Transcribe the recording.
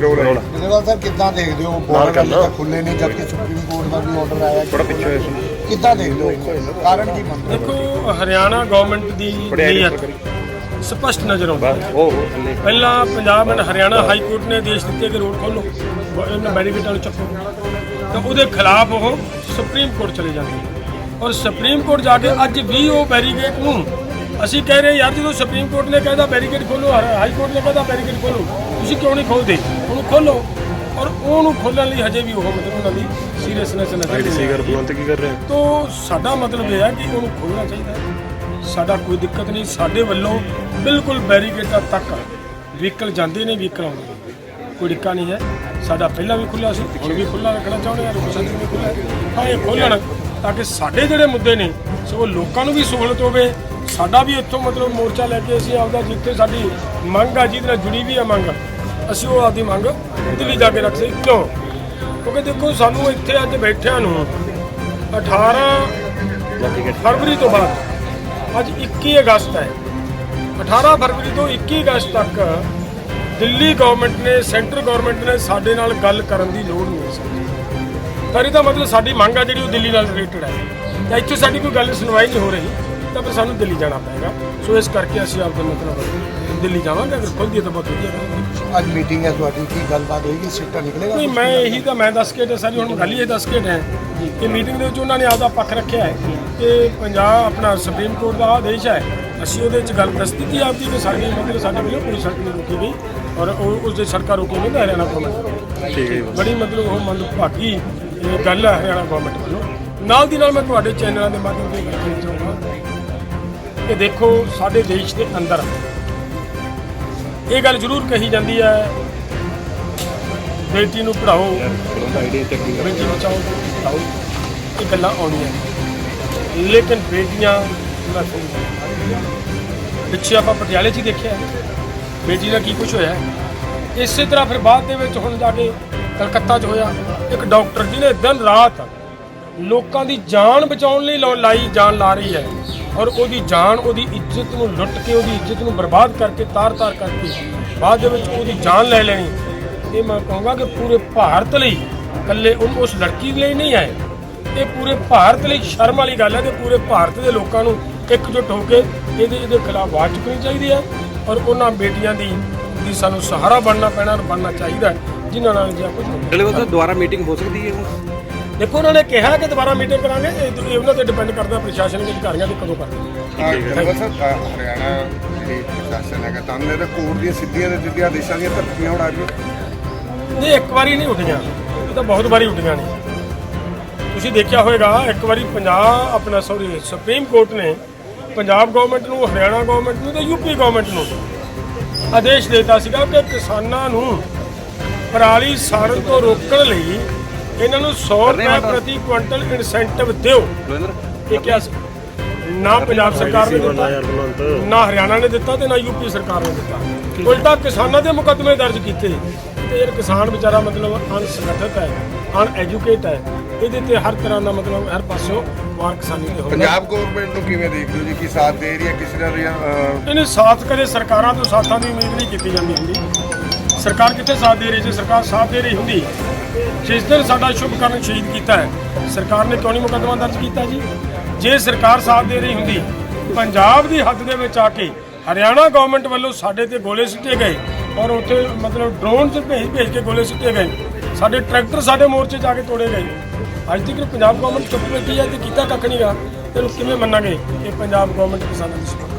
Role ਹੈ general ਸਾਹਿਬ ਕਿੱਦਾਂ ਦੇਖਦੇ ਹੋ? ਬੋਰਡ ਤਾਂ ਖੁੱਲੇ ਨਹੀਂ ਜਦਕਿ ਸੁਪਰੀਮ ਕੋਰਟ ਦਾ ਵੀ ਆਰਡਰ ਆਇਆ। ਥੋੜਾ ਪਿੱਛੇ ਹੋਇਆ ਕਿੱਦਾਂ ਦੇਖਦੇ ਹੋ? ਕਾਰਨ ਕੀ ਮੰਨਦੇ ਹੋ ਦੇਖੋ ਹਰਿਆਣਾ ਗਵਰਨਮੈਂਟ ਦੀ ਨੀਅਤ ਸਪਸ਼ਟ ਨਜ਼ਰ ਆਉਂਦਾ ਹੈ। ਉਹ ਉਹ ਥੱਲੇ। ਪਹਿਲਾਂ Punjab and Haryana high court ਨੇ ਆਦੇਸ਼ ਦਿੱਤੇ ਕਿ ਰੋਡ ਖੋਲੋ ਇਹਨਾਂ ਬੈਰੀਕੇਡਾਂ ਨੂੰ ਚੱਕੋ। ਤਾਂ ਉਹਦੇ ਖਿਲਾਫ ਉਹ ਸੁਪਰੀਮ ਕੋਰਟ ਚਲੇ ਜਾਂਦੇ ਨੇ। ਔਰ ਸੁਪਰੀਮ ਕੋਰਟ ਜਾ ਕੇ ਅੱਜ ਵੀ ਉਹ ਬੈਰੀਕੇਡ ਨੂੰ ਅਸੀਂ ਕਹਿ ਰਹੇ ਯਾਰ ਜਦੋਂ ਸੁਪਰੀਮ ਕੋਰਟ ਨੇ ਕਹਿੰਦਾ ਬੈਰੀਕੇਡ ਖੋਲੋ ਹਾਈ ਕੋਰਟ ਨੇ ਕਹਿੰਦਾ ਬੈਰੀਕੇਡ ਖੋਲੋ ਤੁਸੀਂ ਕਿਉਂ ਨਹੀਂ ਖੋਲਦੇ? ਉਹਨੂੰ ਖੋਲੋ। ਔਰ ਉਹਨੂੰ ਖੋਲਣ ਲਈ ਹਜੇ ਵੀ ਉਹ ਮਤਲਬ ਉਹਨਾਂ ਦੀ ਸੀਰੀਅਸਨੈਸ ਨਜ਼ਰ ਨਹੀਂ ਆ ਰਹੀ। ਬਲਵੰਤ ਕੀ ਕਰ ਰਹੇ ਤੋ ਸਾਡਾ ਮਤਲਬ ਇਹ ਹੈ ਕਿ ਉਹਨੂੰ ਖੋਲਣਾ ਚਾਹੀਦਾ ਹੈ। ਸਾਡਾ ਕੋਈ ਦਿੱਕਤ ਨਹੀਂ। ਸਾਡੇ ਵੱਲੋਂ ਬਿਲਕੁਲ ਬੈਰੀਕੇਡਾਂ ਤੱਕ ਵਹੀਕਲ ਜਾਂਦੇ ਨੇ ਵਹੀਕਲ ਆਉਂਦੇ ਨੇ। ਕੋਈ ਡਿੱਕਾ ਨਹੀਂ ਹੈ। ਸਾਡਾ ਪਹਿਲਾਂ ਵੀ ਖੁੱਲਾ ਸੀ ਹੁਣ ਵੀ ਖੁੱਲਾ ਰੱਖਣਾ ਚਾਹੁੰਦੇ ਹਾਂ ਰੁਕਸਾਂ ਵੀ ਖੁੱਲਾ ਹਾਂ। ਇਹ ਖੋਲਣ ਤਾਂ ਕਿ ਸਾਡੇ ਜਿਹੜੇ ਮੁੱਦੇ ਨੇ ਸੋ ਲੋਕਾਂ ਨੂੰ ਵੀ ਸਹੂਲਤ ਹੋਵੇ। ਸਾਡਾ ਵੀ ਇੱਥੋਂ ਮਤਲਬ ਮੋਰਚਾ ਲੈ ਕੇ ਅਸੀਂ ਆਪਦਾ ਜਿੱਥੇ ਸਾਡੀ ਮੰਗ ਆ ਜਿਹਦੇ ਨਾਲ ਜੁੜੀ ਵੀ ਆ ਮੰਗ ਅਸੀਂ ਉਹ ਆਪਦੀ ਮੰਗ ਦਿੱਲੀ ਜਾ ਕੇ ਰੱਖ ਸਕਦੇ ਕਿਉਂ? ਕਿਉਂਕਿ ਦੇਖੋ, ਸਾਨੂੰ ਇੱਥੇ ਅੱਜ ਬੈਠਿਆਂ ਨੂੰ 18 ਫਰਵਰੀ ਤੋਂ ਬਾਅਦ, ਅੱਜ 21 ਅਗਸਤ ਹੈ। 18 ਫਰਵਰੀ ਤੋਂ 21 ਅਗਸਤ ਤੱਕ ਦਿੱਲੀ ਗਵਰਨਮੈਂਟ ਨੇ ਸੈਂਟਰ ਗਵਰਨਮੈਂਟ ਨੇ ਸਾਡੇ ਨਾਲ ਗੱਲ ਕਰਨ ਦੀ ਲੋੜ ਨਹੀਂ ਸੀ। ਪਰ ਇਹਦਾ ਮਤਲਬ ਸਾਡੀ ਮੰਗ ਆ ਜਿਹੜੀ ਉਹ ਦਿੱਲੀ ਨਾਲ ਰਿਲੇਟਡ ਹੈ। ਜਾਂ ਇੱਥੇ ਸਾਡੀ ਕੋਈ ਗੱਲ ਸੁਣਵਾਈ ਨਹੀਂ ਹੋ ਰਹੀ, ਤਾਂ ਫਿਰ ਸਾਨੂੰ ਦਿੱਲੀ ਜਾਣਾ ਪਏਗਾ। ਸੋ ਇਸ ਕਰਕੇ ਅਸੀਂ ਆਪਦੇ ਮਤਲਬ ਦਿੱਲੀ ਜਾਵਾਂਗੇ, ਅਗਰ ਖੁੱਲਦੀ ਹੈ ਤਾਂ ਬਹੁਤ ਵਧੀਆ। ਅੱਜ ਮੀਟਿੰਗ ਹੈ ਤੁਹਾਡੀ ਕੀ ਗੱਲਬਾਤ ਹੋਏਗੀ? ਸਿੱਟਾ ਨਿਕਲੇਗਾ ਨਹੀਂ ਮੈਂ ਇਹੀ ਤਾਂ ਮੈਂ ਦੱਸ ਕੇ ਤੇ ਸਾਰੀ ਹੁਣ ਗੱਲ ਹੀ ਇਹ ਦੱਸ ਕੇ ਹੈ ਕਿ ਮੀਟਿੰਗ ਦੇ ਵਿੱਚ ਉਹਨਾਂ ਨੇ ਆਪਦਾ ਪੱਖ ਰੱਖਿਆ ਹੈ ਕਿ ਪੰਜਾਬ ਆਪਣਾ ਸੁਪਰੀਮ ਕੋਰਟ ਦਾ ਆਦੇਸ਼ ਹੈ। ਅਸੀਂ ਉਹਦੇ ਵਿੱਚ ਗੱਲ ਦੱਸ ਦਿੱਤੀ ਆਪਦੀ ਕਿ ਸਾਡੀ ਮਤਲਬ ਸਾਡੇ ਵੱਲੋਂ ਕੋਈ ਸੜਕ ਨਹੀਂ ਰੋਕੀ ਗਈ ਔਰ ਉਹ ਉਸ ਦੇ ਸੜਕਾਂ ਰੋਕੀ ਨਹੀਂ ਹਰਿਆਣਾ ਗਵਰਨਮੈਂਟ ਠੀਕ ਹੈ ਬੜੀ ਮਤਲਬ ਉਹ ਮੰਦਭਾਗੀ ਇਹ ਗੱਲ ਹੈ ਹਰਿਆਣਾ ਗਵਰਨਮੈਂਟ ਵੱਲੋਂ। ਨਾਲ ਦੀ ਨਾਲ ਮੈਂ ਤੁਹਾਡੇ ਚੈਨਲਾਂ ਦੇ ਮਾਧਿਅਮ ਤੇ ਗੱਲ ਕਰਨਾ ਚਾਹੁੰਦਾ। ਕਿ ਦੇਖੋ ਸਾਡੇ ਦੇਸ਼ ਦੇ ਅੰਦਰ ਇਹ ਗੱਲ ਜ਼ਰੂਰ ਕਹੀ ਜਾਂਦੀ ਹੈ। ਬੇਟੀ ਨੂੰ ਪੜਾਓ ਬੇਟੀ ਬਚਾਓ ਪੜਾਓ ਇਹ ਗੱਲਾਂ ਆਉਣੀਆਂ ਲੇਕਿਨ ਬੇਟੀਆਂ ਪਿੱਛੇ ਆਪਾਂ ਪਟਿਆਲੇ 'ਚ ਹੀ ਦੇਖਿਆ। ਬੇਟੀ ਦਾ ਕੀ ਕੁਝ ਹੋਇਆ। ਇਸੇ ਤਰ੍ਹਾਂ ਫਿਰ ਬਾਅਦ ਦੇ ਵਿੱਚ ਹੁਣ ਜਾ ਕੇ ਕਲਕੱਤਾ 'ਚ ਹੋਇਆ। ਇੱਕ ਡਾਕਟਰ ਜਿਹਨੇ ਦਿਨ ਰਾਤ ਲੋਕਾਂ ਦੀ ਜਾਨ ਬਚਾਉਣ ਲਈ ਲਾ- ਲਾਈ ਜਾਨ ਲਾ ਰਹੀ ਹੈ। ਔਰ ਉਹਦੀ ਜਾਨ, ਉਹਦੀ ਇੱਜ਼ਤ ਨੂੰ ਲੁੱਟ ਕੇ, ਉਹਦੀ ਇੱਜ਼ਤ ਨੂੰ ਬਰਬਾਦ ਕਰਕੇ, ਤਾਰ-ਤਾਰ ਕਰਕੇ ਬਾਅਦ ਦੇ ਵਿੱਚ ਉਹਦੀ ਜਾਨ ਲੈ ਲੈਣੀ। ਇਹ ਮੈਂ ਕਹੂੰਗਾ ਕਿ ਪੂਰੇ ਭਾਰਤ ਲਈ ਇਕੱਲੇ ਉਹ- ਉਸ ਲੜਕੀ ਲਈ ਨਹੀਂ ਹੈ। ਇਹ ਪੂਰੇ ਭਾਰਤ ਲਈ ਸ਼ਰਮ ਵਾਲੀ ਗੱਲ ਹੈ ਕਿ ਪੂਰੇ ਭਾਰਤ ਦੇ ਲੋਕਾਂ ਨੂੰ ਇਕਜੁੱਟ ਹੋ ਕੇ ਇਹਦੇ ਇਹਦੇ ਖਿਲਾਫ ਆਵਾਜ਼ ਚੁੱਕਣੀ ਚਾਹੀਦੀ ਹੈ। ਔਰ ਉਹਨਾਂ ਬੇਟੀਆਂ ਦੀ ਦੀ ਸਾਨੂੰ ਸਹਾਰਾ ਬਣਨਾ ਪੈਣਾ ਔਰ ਬਣਨਾ ਚਾਹੀਦਾ ਜਿਨ੍ਹਾਂ ਨਾਲ ਜੇ ਕੁਝ ਹੁੰਦਾ ਡਲੇਵਾ ਸਾਹਿਬ ਦੁਬਾਰਾ ਮੀਟਿੰਗ ਹੋ ਸਕਦੀ ਹੈ। ਦੇਖੋ ਉਹਨਾਂ ਨੇ ਕਿਹਾ ਕਿ ਦੁਬਾਰਾ ਮੀਟਿੰਗ ਕਰਾਂਗੇ। ਇਹ ਇਹ ਉਹਨਾਂ ਤੇ ਡਿਪੈਂਡ ਕਰਦਾ ਪ੍ਰਸ਼ਾਸਨਿਕ ਅਧਿਕਾਰੀਆਂ ਤੇ ਕਦੋਂ ਕਰਦੇ ਜਨਰਲ ਸਾਹਿਬ ਹਰਿਆਣਾ ਜਿਹੜੀ ਪ੍ਰਸ਼ਾਸਨ ਹੈਗਾ ਤਾਂ ਉਹਨੇ ਤਾਂ ਕੋਰਟ ਦੀਆਂ ਸਿੱਧੀਆਂ ਤੇ ਸਿੱਧੀਆਂ ਆਦੇਸ਼ਾਂ ਦੀਆਂ ਧੱਕੀਆਂ ਉਡਾ ਕੇ ਨਹੀਂ ਇੱਕ ਵਾਰੀ ਨਹੀਂ ਉੱਠੀਆਂ। ਇਹ ਤਾਂ ਬਹੁਤ ਵਾਰੀ ਉੱਠੀਆਂ ਨੇ। ਤੁਸੀਂ ਦੇਖਿਆ ਹੋਵੇਗਾ ਇੱਕ ਵਾਰੀ ਪੰਜਾਬ ਆਪਣਾ ਸੌਰੀ ਸੁਪਰੀਮ ਕੋਰਟ ਨੇ ਪੰਜਾਬ ਗਵਰਨਮੈਂਟ ਨੂੰ ਹਰਿਆਣਾ ਗਵਰਨਮੈਂਟ ਨੂੰ ਤੇ ਯੂਪੀ ਗਵਰਨਮੈਂਟ ਨੂੰ ਆਦੇਸ਼ ਦਿੱਤਾ ਸੀਗਾ ਕਿ ਕਿਸਾਨਾਂ ਨੂੰ ਪਰਾਲੀ ਸਾੜਨ ਤੋਂ ਰੋਕਣ ਲਈ ਇਹਨਾਂ ਨੂੰ 100 ਰੁਪਏ ਪ੍ਰਤੀ ਕੁਇੰਟਲ ਇਨਸੈਂਟਿਵ ਦਿਓ। ਇਹ ਕਿਹਾ ਸੀ ਨਾ ਪੰਜਾਬ ਸਰਕਾਰ ਨੇ ਦਿੱਤਾ। ਨਾ ਹਰਿਆਣਾ ਨੇ ਦਿੱਤਾ ਤੇ ਨਾ ਯੂਪੀ ਸਰਕਾਰ ਨੇ ਦਿੱਤਾ। ਉਲਟਾ ਕਿਸਾਨਾਂ ਦੇ ਮੁਕੱਦਮੇ ਦਰਜ ਕੀਤੇ। ਤੇ ਇਹ ਕਿਸਾਨ ਵਿਚਾਰਾ ਮਤਲਬ ਅਨਸੰਗਠਿਤ ਹੈ ਅਨ ਐਜੂਕੇਟ ਹੈ। ਇਹਦੇ ਤੇ ਹਰ ਤਰ੍ਹਾਂ ਦਾ ਮਤਲਬ ਹਰ ਪਾਸੋਂ ਵਾਰ ਕਿਸਾਨੀ ਦੇ ਹੋ ਪੰਜਾਬ ਗਵਰਨਮੈਂਟ ਨੂੰ ਕਿਵੇਂ ਦੇਖਦੇ ਹੋ ਜੀ? ਕਿ ਸਾਥ ਦੇ ਰਹੀ ਹੈ? ਕਿਸੇ ਅਹ, ਇਹਨੇ ਸਾਥ ਕਦੇ ਸਰਕਾਰਾਂ ਤੋਂ ਸਾਥਾਂ ਦੀ ਉਮੀਦ ਨਹੀਂ ਕੀਤੀ ਜਾਂਦੀ ਹੁੰਦੀ। ਸਰਕਾਰ ਕਿੱਥੇ ਸਾਥ ਦੇ ਰਹੀ ਜੇ ਸਰਕਾਰ ਸਾਥ ਦੇ ਰਹੀ ਹੁੰਦੀ। ਜਿਸ ਦਿਨ ਸਾਡਾ ਸ਼ੁਭਕਰਨ ਸ਼ਹੀਦ ਕੀਤਾ ਹੈ। ਸਰਕਾਰ ਨੇ ਕਿਉਂ ਨਹੀਂ ਮੁਕੱਦਮਾ ਦਰਜ ਕੀਤਾ ਜੀ? ਜੇ ਸਰਕਾਰ ਸਾਥ ਦੇ ਰਹੀ ਹੁੰਦੀ, ਪੰਜਾਬ ਦੀ ਹੱਦ ਦੇ ਵਿੱਚ ਆ ਕੇ ਹਰਿਆਣਾ ਗਵਰਨਮੈਂਟ ਵੱਲੋਂ ਸਾਡੇ ਤੇ ਗੋਲੇ ਸਿੱਟੇ ਗਏ ਔਰ ਉੱਥੇ ਮਤਲਬ ਡਰੋਨ 'ਚ ਭੇਜ ਭੇਜ ਕੇ ਗੋਲੇ ਸਿੱਟੇ ਗਏ। ਸਾਡੇ ਟਰੈਕਟਰ ਸਾਡੇ ਮੋਰਚੇ 'ਚ ਆ ਕੇ ਤੋੜੇ ਗਏ। ਅੱਜ ਤੱਕ ਪੰਜਾਬ ਗਵਰਨਮੈਂਟ ਚੁੱਪ ਬੈਠੀ ਹੈ ਤੇ ਕੀਤਾ ਕੱਖ ਨਹੀਂਗਾ ਤੈਨੂੰ ਕਿਵੇਂ ਮੰਨਾਂਗੇ ਕਿ ਪੰਜਾਬ ਗਵਰਨਮੈਂਟ ਕਿਸਾਨਾਂ ਦੀ support